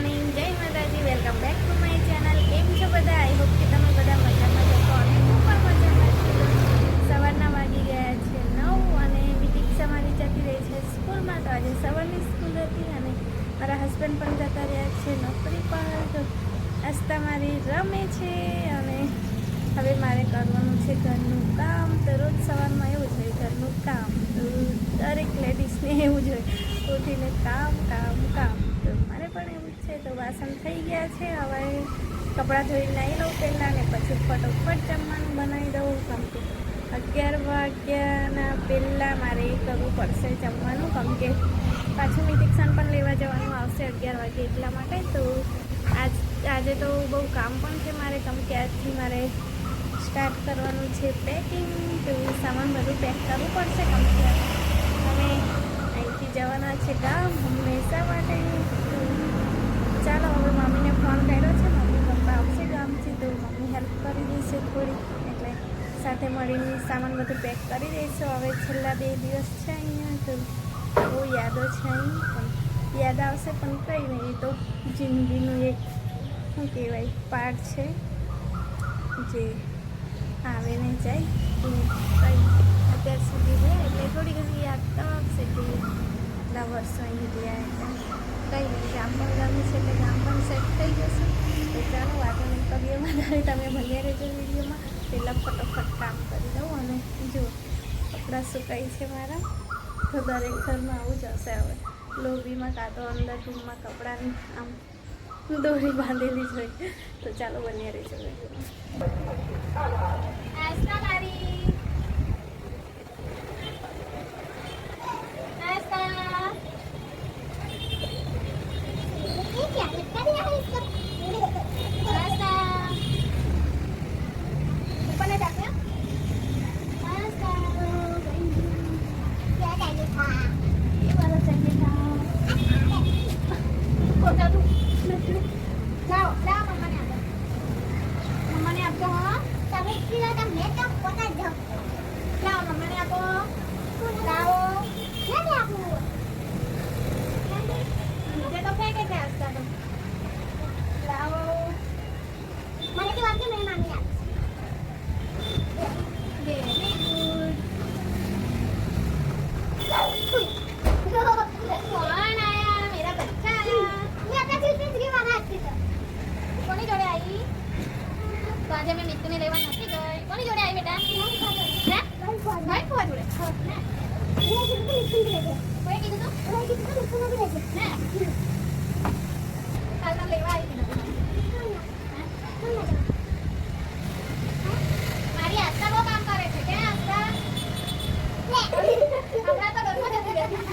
Morning જય Mataji welcome back to my channel કેમ છો બધા? આઈ હોપ કે તમે બધા મજામાં જશો અને હું પણ મજામાં છું. સવારના વાગી ગયા છે નવ અને દીક્ષા મારી જતી રહી છે સ્કૂલમાં. તો આજે સવારની સ્કૂલ હતી અને મારા હસબન્ડ પણ જતા રહ્યા છે નોકરી તો આસ્તા મારી રમે છે અને હવે મારે કરવાનું છે ઘરનું કામ. તો રોજ સવારમાં એવું જ હોય, ઘરનું કામ. દરેક લેડીઝને એવું જ હોય. ઉઠીને કામ કામ કામ. તો મારે પણ એવું જ છે, તો વાસણ થઈ ગયા છે. હવે કપડાં ધોઈ નાહી લઉં પહેલાં ને પછી ફટોફટ જમવાનું બનાવી દઉં. કેમ કે અગિયાર વાગ્યાના પહેલાં મારે એ કરવું પડશે જમવાનું. કેમ કે પાછું મિટિક્શન પણ લેવા જવાનું આવશે અગિયાર વાગે એટલા માટે. તો આજ, આજે તો બહુ કામ પણ છે મારે. કેમ કે આજથી મારે સ્ટાર્ટ કરવાનું છે પેકિંગ. તો સામાન બધું પેક કરવું પડશે. કેમ કે અમે અહીંથી જવાના છે ગામ હંમેશા માટે ચાલો, હવે મમ્મીને ફોન કર્યો છે. મમ્મી પપ્પા આવશે ગામથી, તો મમ્મી હેલ્પ કરી દેશે થોડી. એટલે સાથે મળીને સામાન બધું પેક કરી દઈશું. હવે છેલ્લા બે દિવસ છે અહીંયા, તો બહુ યાદો છે અહીં. પણ યાદ આવશે, પણ કંઈ નહીં. તો જિંદગીનું એક, શું કહેવાય પાર્ટ છે. જે આવે ને જાય કંઈ અત્યાર સુધી છે એટલે થોડી ઘણી યાદ તો આવશે વર્ષો અહીં રહ્યા હતા. કંઈ નહીં, ગામ પણ ગમે છે એટલે ગામ પણ સેટ થઈ જશે. તો ચાલો વાતો નહીં કરીએ, વધારે તમે ભલ્યા રહેજો વિડીયોમાં. પહેલાં ફટોફટ કામ કરી દઉં અને જો, કપડાં સુકાય છે મારા. તો દરેક ઘરમાં આવું જ હશે હવે. લોબીમાં કાં તો અંદર રૂમમાં કપડાની આમ દોરી બાંધેલી જ હોય. તો ચાલો બન્યા રહેજો વિડીયોમાં મારી નાસ્તા નાસ્તા ઉપરને ઢાંક્યા નાસ્તા એ વાળો ચંગે ખાઓ ખોટા તું લાવો લાવો મમ્માને આપો મમ્માને આપજો હા લાવો મમ્માને આપો લાવો નીચે તો ફેંકે છે આસ્તા તો લાવો વેરી ગુડ કોણ આયા મેરા બચ્ચા આયા કોની જોડે આવી તો આજે મેં મિત્તુને લેવા નથી ગઈ કોની જોડે આવી બેટા હે ભાઈ ફુવા જોડે કોઈ કીધું તું હે કાલ તો લેવા આવી હતી મારી આસ્તા બહુ કામ કરે છે કે આસ્તા હમણાં તો ઘરમાં જતી રહેતી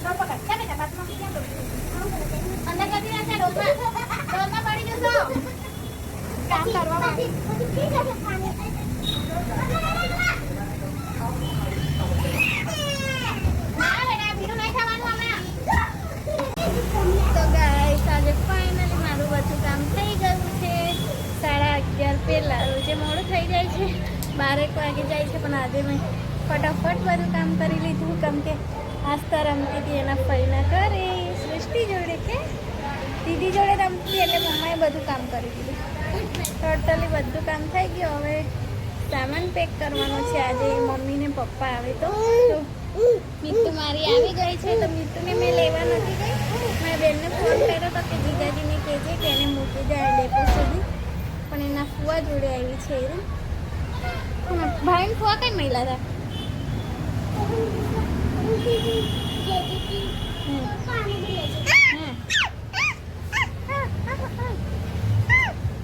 ડોર પકડ ક્યાં બેટા બાથરૂમ ક્યાં ડોર અંદર જતી રહેશે ડોરમાં ડોરમાં પડી જશો કામ કરવા માટે ના બેટા ભીનું નહીં થવાનું હમણાં તો ગાઈસ આજે ફાઇનલી મારું બધું કામ થઈ ગયું છે સાડા અગિયાર પહેલાં રોજે મોડું થઈ જાય છે બારેક વાગે જાય આજે મેં ફટાફટ બધું કામ કરી લીધું. કેમ કે આસ્તા રમતી હતી એના ફઈના ઘરે સૃષ્ટિ જોડે કે દીદી જોડે રમતી એટલે મમ્માએ બધું કામ કરી દીધું. ટોટલી બધું કામ થઈ ગયું. હવે સામાન પેક કરવાનો છે. આજે મમ્મી ને પપ્પા આવે તો. તો મિત્તુ મારી આવી ગઈ છે. તો મિત્તુને મેં લેવા નથી ગઈ. મેં બેનને ફોન કર્યો તો કે જીજાજીને કહેજે કે એને મૂકી જાય ડેપો સુધી. પણ એના ફુવા જોડે આવી છે એ. ભાઈને ફુવા કઈ મહિલા હતા.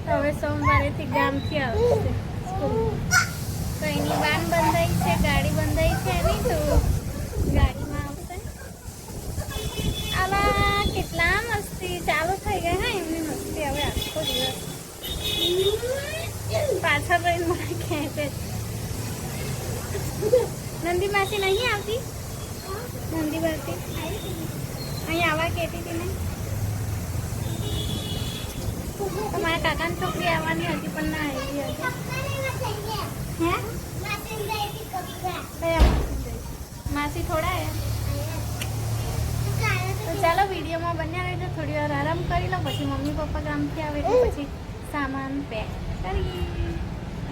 હવે સોમવારેથી ગામથી આવશે. કઈની વાન બંધાઈ છે, ગાડી બંધાઈ છે એની, તો ગાડીમાં આવશે. આવા કેટલા મસ્તી, ચાલુ થઈ ગયા, હા, એમની મસ્તી, હવે આખો દિવસ. પાછળ રહીને મને ખેંચે છે. નંદી માસી નહીં આવતી? નંદી માસી અહીં આવા કહેતી હતી ને તમારા કાકાની છોકરી આવવાની હતી પણ ના આવી હતી. હે? માસી થોડા તો ચાલો વિડીયોમાં બન્યા રહેજો. થોડી વાર આરામ કરી લો. પછી મમ્મી પપ્પા ગામથી આવે એટલે પછી સામાન પેક કરીએ.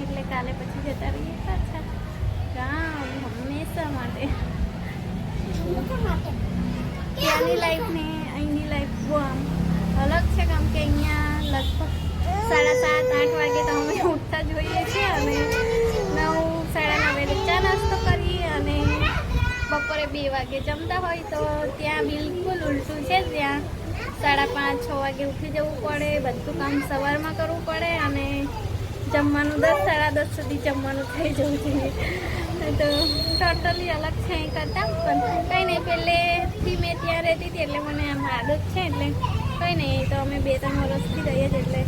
એટલે કાલે પછી જતા રહીએ પાછા. ગામ હંમેશા માટે ત્યાંની લાઈફ ને અહીંની લાઈફ આમ અલગ છે કેમ કે અહીંયા લગભગ સાડા સાત, આઠ વાગે તો અમે ઉઠતા જોઈએ છીએ અને નવ, સાડા નવે ચા નાસ્તો કરીએ અને બપોરે બે વાગે જમતા હોય તો ત્યાં બિલકુલ ઉલટું છે ત્યાં. સાડા પાંચ, છ વાગે ઉઠી જવું પડે, બધું કામ સવારમાં કરવું પડે અને જમવાનું દસ, સાડા દસ સુધી જમવાનું થઈ જવું જોઈએ. તો ટોટલી અલગ છે એ કરતાં પણ કંઈ નહીં, પહેલેથી મેં ત્યાં રહેતી હતી એટલે મને આમ આદત છે એટલે કંઈ નહીં તો અમે બે ત્રણ વર્ષથી રહીએ જ એટલે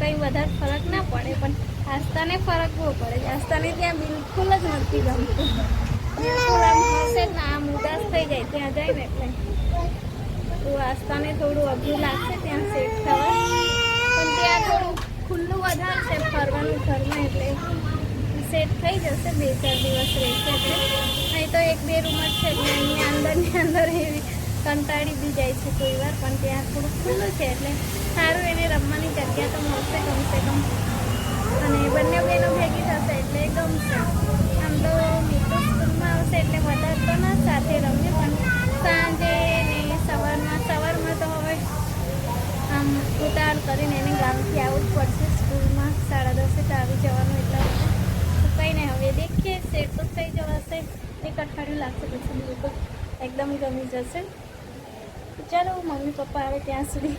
કંઈ વધારે ફરક ના પડે, પણ આસ્થાને ફરક બહુ પડે છે. આસ્તાને ત્યાં બિલકુલ જ નથી ગમતું. બિલકુલ આમ ઉદાસ થઈ જાય ત્યાં જાય ને એટલે. તો આસ્થાને થોડું અઘરું લાગશે ત્યાં સેટ થવા. પણ ત્યાં થોડું ખુલ્લું વધારે છે ફરવાનું ઘરમાં એટલે. સેટ થઈ જશે, બે ચાર દિવસ રહેશે એટલે અહીં તો એક બે રૂમ જ છે, એટલે એની અંદરની અંદર એવી કંટાળી બી જાય છે કોઈ વાર, પણ ત્યાં થોડું ખુલ્લું છે, એટલે સારું એને રમવાની જગ્યા તો મળશે કમસે કમ. અને બંને બહેનો ભેગી થશે એટલે ગમશે આમ તો મિત્રો સ્કૂલમાં આવશે એટલે વધારે તો ના સાથે રમીએ પણ સાંજે ને સવારમાં સવારમાં તો હવે આમ ઉતાર કરીને એને ગામથી આવવું જ પડશે સ્કૂલમાં સાડા દસે તો આવી જવાનું એટલે તો કંઈ નહીં હવે દેખીએ સેટ તો થઈ જવાશે એક અઠવાડિયું લાગશે પછી બિલકુલ એકદમ ગમી જશે તો ચાલો મમ્મી પપ્પા આવે ત્યાં સુધી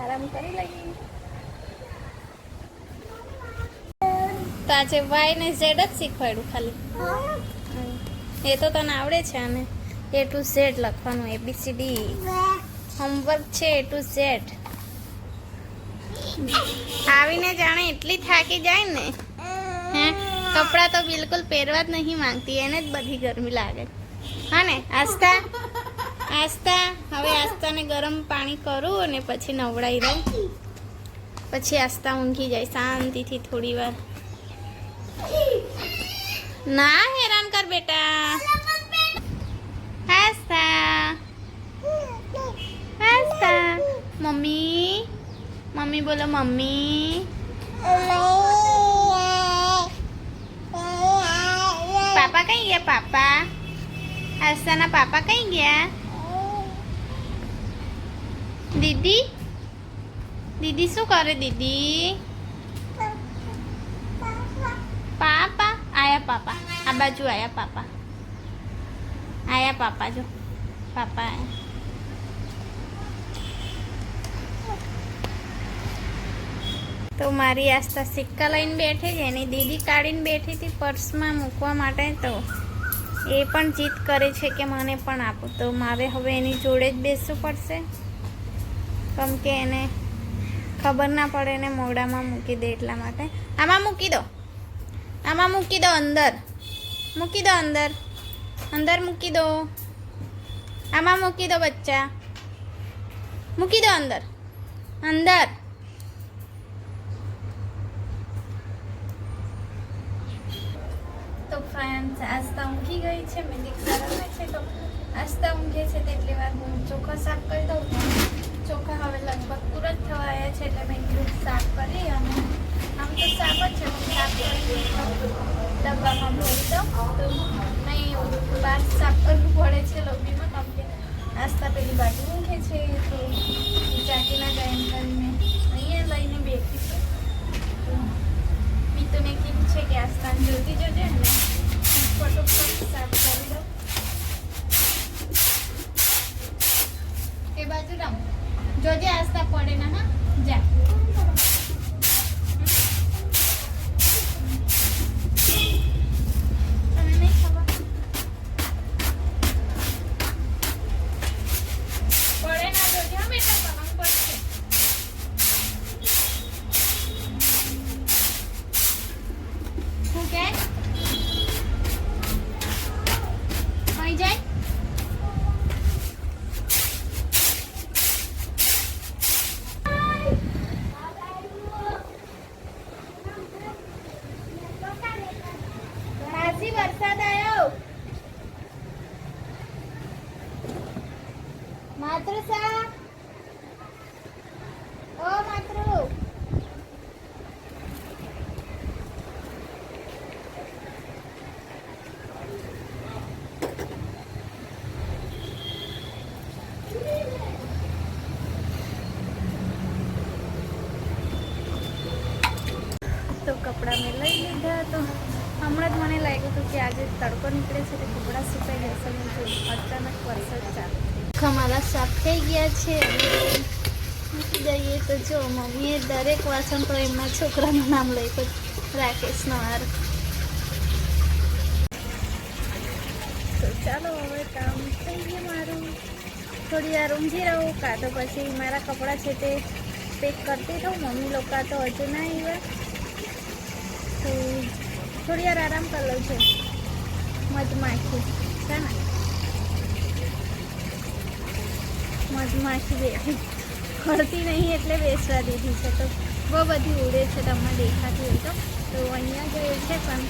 આરામ કરી લઈએ. તો આજે વાય ને ઝેડ જ શીખવાડ્યું ખાલી. એ તો તને આવડે છે આને. એ ટુ ઝેડ લખવાનું એબીસીડી હોમવર્ક છે એ ટુ ઝેડ આવીને જાણે એટલી થાકી જાય ને? હે? કપડાં તો બિલકુલ પહેરવા જ નહીં માંગતી, એને જ બધી ગરમી લાગે. હા ને આસ્તા આસ્તા. હવે આસ્તાને ગરમ પાણી કરું અને પછી નવડાવી દઉં. પછી આસ્તા ઊંઘી જાય શાંતિથી થોડી વાર. ના હેરાન કર બેટા. આસ્તા. આસ્તા. મમ્મી. મમ્મી બોલો, મમ્મી. પાપા કઈ ગયા? પાપા. આસ્તાના પાપા કઈ ગયા? દીદી? દીદી, શું કરે દીદી? પાપા, આયા પાપા. આ બાજુ આયા પાપા. આયા પાપા, જો. પાપા તો મારી આસ્થા સિક્કા લઈને બેઠી છે, એની દીદી કાઢીને બેઠી હતી પર્સમાં મૂકવા માટે, તો એ પણ જીદ કરે છે કે મને પણ આપો. તો મારે હવે એની જોડે જ બેસવું પડશે. કેમ કે એને ખબર ના પડે, એને મોઢામાં મૂકી દે એટલા માટે. આમાં મૂકી દો. આમાં મૂકી દો અંદર. મૂકી દો અંદર. અંદર મૂકી દો. આમાં મૂકી દો બચ્ચા. મૂકી દો અંદર. અંદર. તો ફ્રેન્ડ્સ આસ્તા ઊંઘી ગઈ છે, મેં દીકરા છે, તો આસ્તા ઊંઘે છે તેટલી વાર હું ચોખ્ખો સાફ કરી દઉં. ચોખા હવે લગભગ તુરંત આવ્યા છે એટલે મેં કીધું સાફ કરી અને આમ તો સાફ જ છે સાફ કરી ડબ્બામાં ભરી દઉં. તો નહીં બહાર સાફ કરવું પડે છે લોબીમાં, કારણ કે આસ્તા પેલી બાજુ મૂકે છે, તો જાગી ના કરીને અહીંયા લઈને બેઠી છે. તો મેં કીધું છે કે આસ્થાન જોતી જજે અને ફટોફટ સાફ કરી દઉં એ બાજુ રમ જોજે આસ્થા પડે ના હા જા તને નહીં ખબર પડે ના જોજે હા બેટા પલંગ પડશે શું કે અહીં જાય માતૃસા ઓ માતૃ તો કપડાં મેં લઈ લીધા તો હમણાં જ મને લાગ્યું હતું કે આજે તડકો નીકળે છે તો કપડાં સુકાઈ જશે ને તો અચાનક વરસાદ ચાલુ મારા સાફ થઈ ગયા છે. મૂકી તો જો મમ્મીએ દરેક વાસણ પર એમના છોકરાનું નામ લખ્યું રાકેશનો હાર તો ચાલો હવે કામ થઈ ગયું મારું. થોડી વાર ઊંઘી રહું, કાં તો પછી મારા કપડાં છે તે પેક કરતી રહું. મમ્મી લોકો તો હજુ ના આવ્યા. તો થોડી વાર આરામ કરી લઉં છું. મધમાખી, છે મધમાખી બે. ખડતી નહીં એટલે બેસવા દીધી છે. તો બહુ બધી ઉડે છે તમને દેખાતી હોય તો. તો અહીંયા ગયું છે પણ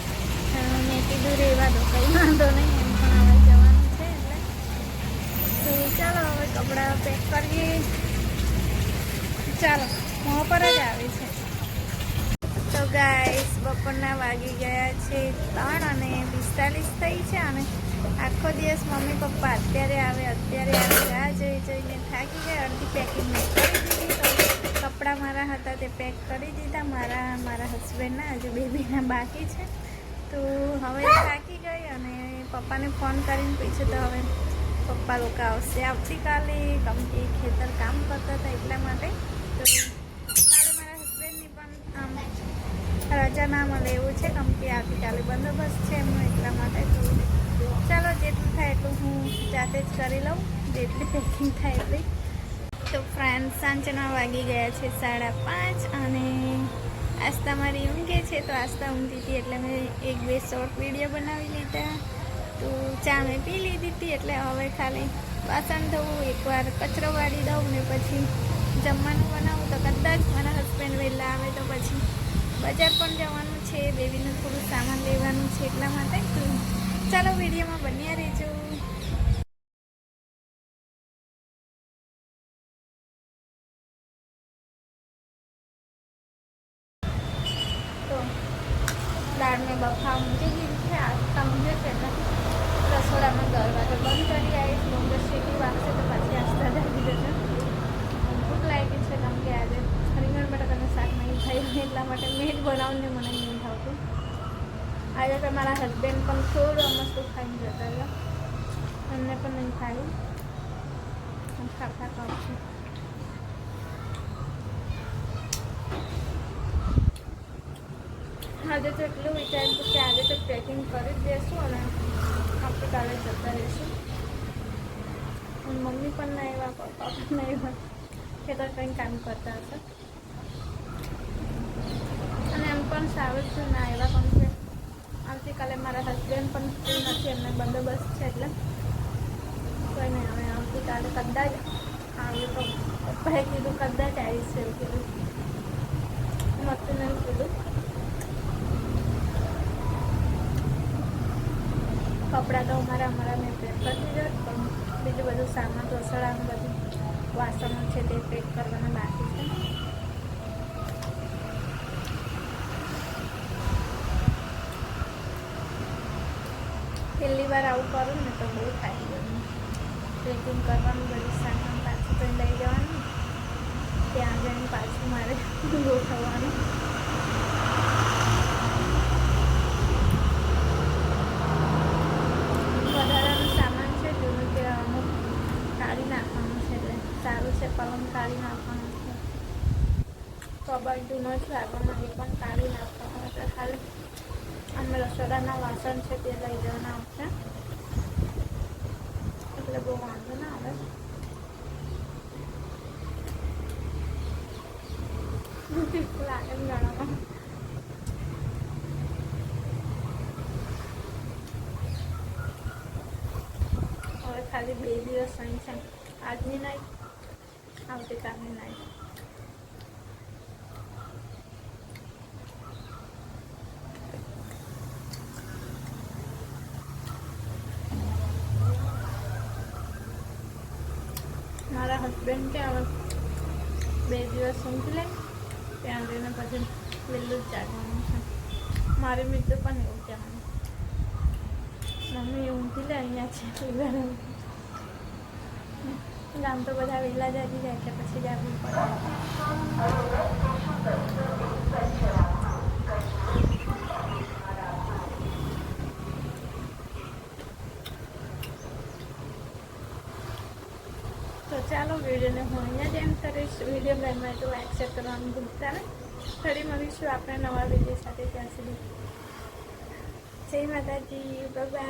મેં કીધું રહેવા દો. કંઈ વાંધો નહીં, એમ પણ હવે જવાનું છે એટલે. તો ચાલો હવે કપડાં પેક કરીએ. ચાલો, મોં પર જ આવે છે. બપોરના વાગી ગયા છે ત્રણ અને પિસ્તાલીસ થઈ છે અને આખો દિવસ મમ્મી પપ્પા અત્યારે આવે અત્યારે આવે, રાહ જોઈ જોઈને થાકી ગયા, અડધી પેકિંગ કરી દીધી. કપડાં મારા હતા તે પેક કરી દીધા. મારા મારા હસબન્ડના હજુ બેબીના બાકી છે. તો હવે થાકી ગઈ અને પપ્પાને ફોન કરીને પૂછ્યું, તો હવે પપ્પા લોકો આવશે આવતીકાલે કમ કે ખેતર કામ કરતા હતા એટલા માટે? તો કાલે મારા હસબન્ડની પણ આમ રજા ના મળે એવું છે કેમ કે આવતીકાલે બંદોબસ્ત છે એમનો એટલા માટે તો ચાલો, જેટલું થાય એટલું હું જાતે જ કરી લઉં, જેટલી પેકિંગ થાય એટલી. તો ફ્રેન્ડ સાંજના વાગી ગયા છે સાડા પાંચ અને આસ્તા મારી ઊંઘે છે, તો આસ્તા ઊંઘતી હતી એટલે મેં એક બે શોર્ટ વીડિયો બનાવી લીધા. તો ચા મેં પી લીધી હતી એટલે હવે ખાલી વાસણ ધોવું, એકવાર કચરો વાળી દઉં ને પછી જમવાનું બનાવું. તો કદાચ મારા હસબન્ડ વહેલા આવે તો પછી બજાર પણ જવાનું છે બેબીનું થોડું સામાન લેવાનું છે એટલા માટે. ચાલો વિડીયોમાં બન્યા રહેજો તો દાળ મેં બફા મૂકી દીધી છે આ સમજે છે એટલે રસોડામાં દરવાજો બંધ કરી આવીશ ડુંગર શેકી વાગશે તો પછી આસ્તા ઢાંકી દેશે ભૂખ લાગી છે કેમ કે આજે રીંગણ બટાકાનું શાક નહીં ખાયું એટલા માટે મેં જ બનાવીને મને નહીં ભાવતું. આજે તો મારા હસબન્ડ પણ થોડું મસ્ત ખાઈને જતા રહ્યા. એમને પણ નહીં ખાયું હું ખા ખા છું. આજે તો એટલું વિચાર્યું હતું કે આજે તો પેકિંગ કરી જ દેશું અને આવતીકાલે જતા રહીશું. મમ્મી પણ ના એવા પપ્પા પણ ના એવા કે તો કંઈ કામ કરતા એમ પણ સારું છું, ના આવ્યા પણ છે. આવતીકાલે મારા હસબન્ડ પણ ફ્રી નથી, એમને બંદોબસ્ત છે એટલે. કોઈ નહીં, હવે આવતીકાલે કદાચ આવ્યું તો પપ્પાએ કીધું, કદાચ આવીશ એવું કીધું. નહોતું નહીં કીધું. કપડાં તો અમારા અમારા મેં પેક કરી દીધા, પણ બીજું બધું સામાન, રસોડાનું બધું વાસણો છે તે પેક કરવાના બાકી છે. પહેલી વાર આવું કરું ને તો બહુ થાય ગયું. પેકિંગ કરવાનું બધું સામાન પાછું પણ લઈ જવાનું. ત્યાં જઈને પાછું મારે ગોઠવવાનું વધારાનું સામાન છે જૂનું કે અમુક કાઢી નાખવાનું છે સારું છે, પલંગ કાઢી નાખવાનું છે. કબાટ જૂનો છે આગળનો એ પણ કાઢી નાખવાનો. એટલે ખાલી અમે રસોડાના વાસણ છે તે લઈ જવાના આવશે. એટલે બહુ વાંધો ના આવે. લાગે ગણવામાં હવે ખાલી બે દિવસ અહીં છે. આજની નાઈટ આવતીકાલની નાઈટ હસબન્ડ કે હવે બે દિવસ ઊંઘી લે, ત્યાં લઈને પછી વહેલું જ જાગવાનું છે. મારી મિત્ર પણ એવું કહેવાનું. મમ્મી ઊંઘી લે અહીંયા છે ગામ તો બધા વહેલા જાગી જાય એટલે પછી જાગવું પડે તો ચાલો હું અહીંયા જ એમ કરીશ વીડિયો ગમે તો એક્સેપ્ટ કરવાનું ભૂલતા નહીં. ફરી મળીશું આપણે નવા વીડિયો સાથે ત્યાં સુધી. જય માતાજી બાય